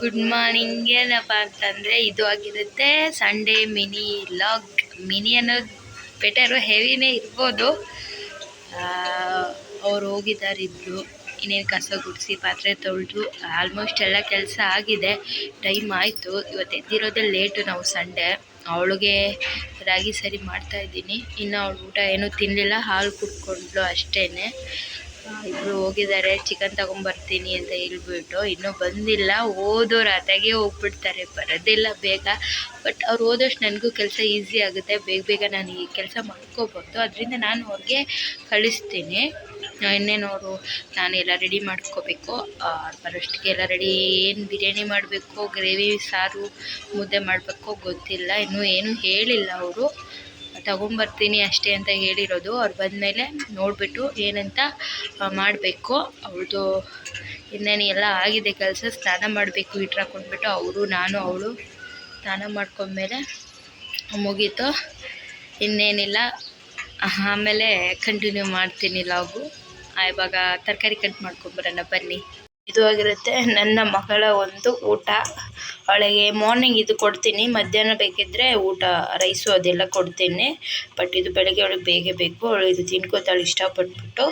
Good morning ಏನಪ್ಪ ಅಂತಂದರೆ ಇದು ಆಗಿರುತ್ತೆ ಸಂಡೇ ಮಿನಿ ಲಾಗ್ ಮಿನಿ ಅನ್ನೋದು ಬೆಟರು ಹೆವಿನೇ ಇರ್ಬೋದು. ಅವ್ರು ಹೋಗಿದ್ದಾರೆ ಇಬ್ಬರು ಇನ್ನೇನು ಕಸ ಗುಡಿಸಿ, ಪಾತ್ರೆ ತೊಳೆದು ಆಲ್ಮೋಸ್ಟ್ ಎಲ್ಲ ಕೆಲಸ ಆಗಿದೆ. ಟೈಮ್ ಆಯಿತು. ಇವತ್ತು ಎದ್ದಿರೋದೇ ಲೇಟು ನಾವು ಸಂಡೇ ಅವಳಿಗೆ ರಾಗಿ ಸರಿ ಮಾಡ್ತಾ ಇದ್ದೀನಿ. ಇನ್ನು ಅವಳು ಊಟ ಏನೂ ತಿನ್ನಲಿಲ್ಲ ಹಾಲು ಕುಡ್ಕೊಂಡ್ಲು ಅಷ್ಟೇ ಇಬ್ಬರು ಹೋಗಿದ್ದಾರೆ ಚಿಕನ್ ತಗೊಂಬರ್ತೀನಿ ಅಂತ ಹೇಳ್ಬಿಟ್ಟು. ಇನ್ನೂ ಬಂದಿಲ್ಲ ಓದೋರು ಅದಾಗೆ ಹೋಗ್ಬಿಡ್ತಾರೆ, ಬರೋದಿಲ್ಲ ಬೇಗ. ಬಟ್ ಅವ್ರು ಹೋದಷ್ಟು ನನಗೂ ಕೆಲಸ ಈಸಿ ಆಗುತ್ತೆ. ಬೇಗ ಬೇಗ ನಾನು ಈ ಕೆಲಸ ಮಾಡ್ಕೋಬಹುದು ಅದರಿಂದ ನಾನು ಅವ್ರಿಗೆ ಕಳಿಸ್ತೀನಿ. ಇನ್ನೇನು ಅವರು ನಾನು ಎಲ್ಲ ರೆಡಿ ಮಾಡ್ಕೋಬೇಕು ಬರೋಷ್ಟಿಗೆ ಎಲ್ಲ ರೆಡಿ ಏನು ಬಿರಿಯಾನಿ ಮಾಡಬೇಕು ಗ್ರೇವಿ ಸಾರು, ಮುದ್ದೆ ಮಾಡಬೇಕು ಗೊತ್ತಿಲ್ಲ. ಇನ್ನೂ ಏನೂ ಹೇಳಿಲ್ಲ ಅವರು. ತಗೊಂಬರ್ತೀನಿ ಅಷ್ಟೇ ಅಂತ ಹೇಳಿರೋದು. ಅವ್ರು ಬಂದಮೇಲೆ ನೋಡಿಬಿಟ್ಟು ಏನಂತ ಮಾಡಬೇಕು. ಅವ್ರದ್ದು ಇನ್ನೇನು ಎಲ್ಲ ಆಗಿದೆ, ಕೆಲಸ ಸ್ನಾನ ಮಾಡಬೇಕು ಇಟ್ರಾಕೊಂಡ್ಬಿಟ್ಟು ಅವರು, ನಾನು, ಅವಳು ಸ್ನಾನ ಮಾಡ್ಕೊಂಡ್ಮೇಲೆ ಮುಗೀತು. ಇನ್ನೇನಿಲ್ಲ. ಆಮೇಲೆ ಕಂಟಿನ್ಯೂ ಮಾಡ್ತೀನಿ ಲಾಗು. ಇವಾಗ ತರಕಾರಿ ಕಟ್ ಮಾಡ್ಕೊಂಬರೋಣ ಬನ್ನಿ. ಇದು ಆಗಿರುತ್ತೆ. ನನ್ನ ಮಗಳ ಒಂದು ಊಟ. ಅವಳಿಗೆ ಮಾರ್ನಿಂಗ್ ಇದು ಕೊಡ್ತೀನಿ. ಮಧ್ಯಾಹ್ನ ಬೇಕಿದ್ರೆ ಊಟ ರೈಸು ಅದೆಲ್ಲ ಕೊಡ್ತೀನಿ. ಬಟ್ ಇದು ಬೆಳಗ್ಗೆ ಅವಳಿಗೆ ಬೇಗ ಬೇಕು. ಅವಳು ಇದು ತಿನ್ಕೋತಾಳೆ ಇಷ್ಟಪಟ್ಬಿಟ್ಟು.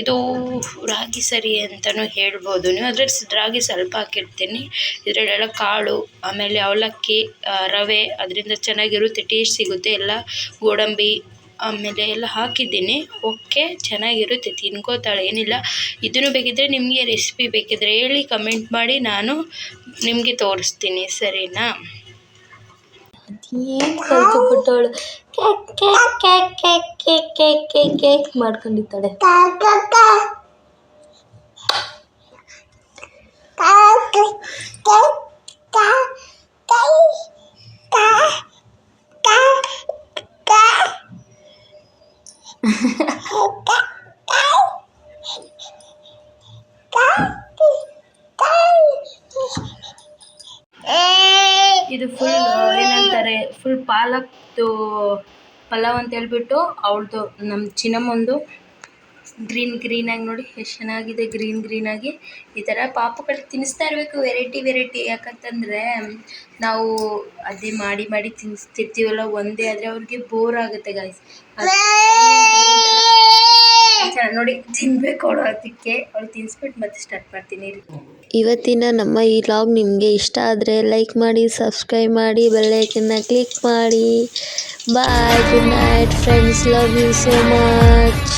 ಇದು ರಾಗಿ ಸರಿ ಅಂತಲೂ ಹೇಳ್ಬೋದು. ನೀವು ಅದ್ರಲ್ಲಿ ರಾಗಿ ಸ್ವಲ್ಪ ಹಾಕಿರ್ತೀನಿ. ಇದರಲ್ಲೆಲ್ಲ ಕಾಳು, ಆಮೇಲೆ ಅವಲಕ್ಕಿ ರವೆ, ಅದರಿಂದ ಚೆನ್ನಾಗಿರುತ್ತೆ ಟೇಸ್ಟ್ ಸಿಗುತ್ತೆ. ಎಲ್ಲ ಗೋಡಂಬಿ ಆಮೇಲೆ ಎಲ್ಲ ಹಾಕಿದ್ದೀನಿ. ಓಕೆ ಚೆನ್ನಾಗಿರುತ್ತೆ ತಿನ್ಕೋತಾಳೆ ಏನಿಲ್ಲ. ಇದನ್ನು ಬೇಕಿದ್ದರೆ ನಿಮಗೆ ರೆಸಿಪಿ ಬೇಕಿದ್ದರೆ ಹೇಳಿ ಕಮೆಂಟ್ ಮಾಡಿ ನಾನು ನಿಮಗೆ ತೋರಿಸ್ತೀನಿ ಸರಿನಾ? ಅದೇನು ಕಲ್ತು cake cake cake cake cake cake cake ಮಾಡ್ಕೊಂಡಿದ್ದಾಳೆ. ಇದು ಫುಲ್ ಏನಂತಾರೆ ಫುಲ್ ಪಾಲಕ್ದು ಪಲಾವ್ ಅಂತ ಹೇಳ್ಬಿಟ್ಟು ಅವಳದು ನಮ್ಮ ಚಿನ್ನಮ್ಮಂದು ಗ್ರೀನ್ ಗ್ರೀನಾಗಿ ನೋಡಿ ಎಷ್ಟು ಚೆನ್ನಾಗಿದೆ ಗ್ರೀನ್ ಗ್ರೀನಾಗಿ ಈ ಥರ ಪಾಪುಗಳಿಗೆ ತಿನ್ನಿಸ್ತಾ ಇರಬೇಕು ವೆರೈಟಿ ವೆರೈಟಿ ಯಾಕಂತಂದರೆ ನಾವು ಅದೇ ಮಾಡಿ ಮಾಡಿ ತಿನ್ನಿಸ್ತಿರ್ತೀವಲ್ಲ ಒಂದೇ ಆದರೆ ಅವ್ರಿಗೆ ಬೋರ್ ಆಗುತ್ತೆ ಗಾಯ್ಸ್ ನೋಡಿ ತಿನ್ಬೇಕು ಅವಳು ಅದಕ್ಕೆ. ಅವಳು ತಿನ್ನಿಸ್ಬಿಟ್ಟು ಮತ್ತೆ ಸ್ಟಾರ್ಟ್ ಮಾಡ್ತೀನಿ ಇವತ್ತಿನ ನಮ್ಮ ಈ ಲಾಗ್ ನಿಮಗೆ ಇಷ್ಟ ಆದರೆ ಲೈಕ್ ಮಾಡಿ ಸಬ್ಸ್ಕ್ರೈಬ್ ಮಾಡಿ ಬೆಲ್ಲೈಕನ್ನ ಕ್ಲಿಕ್ ಮಾಡಿ. Bye good night friends love you so much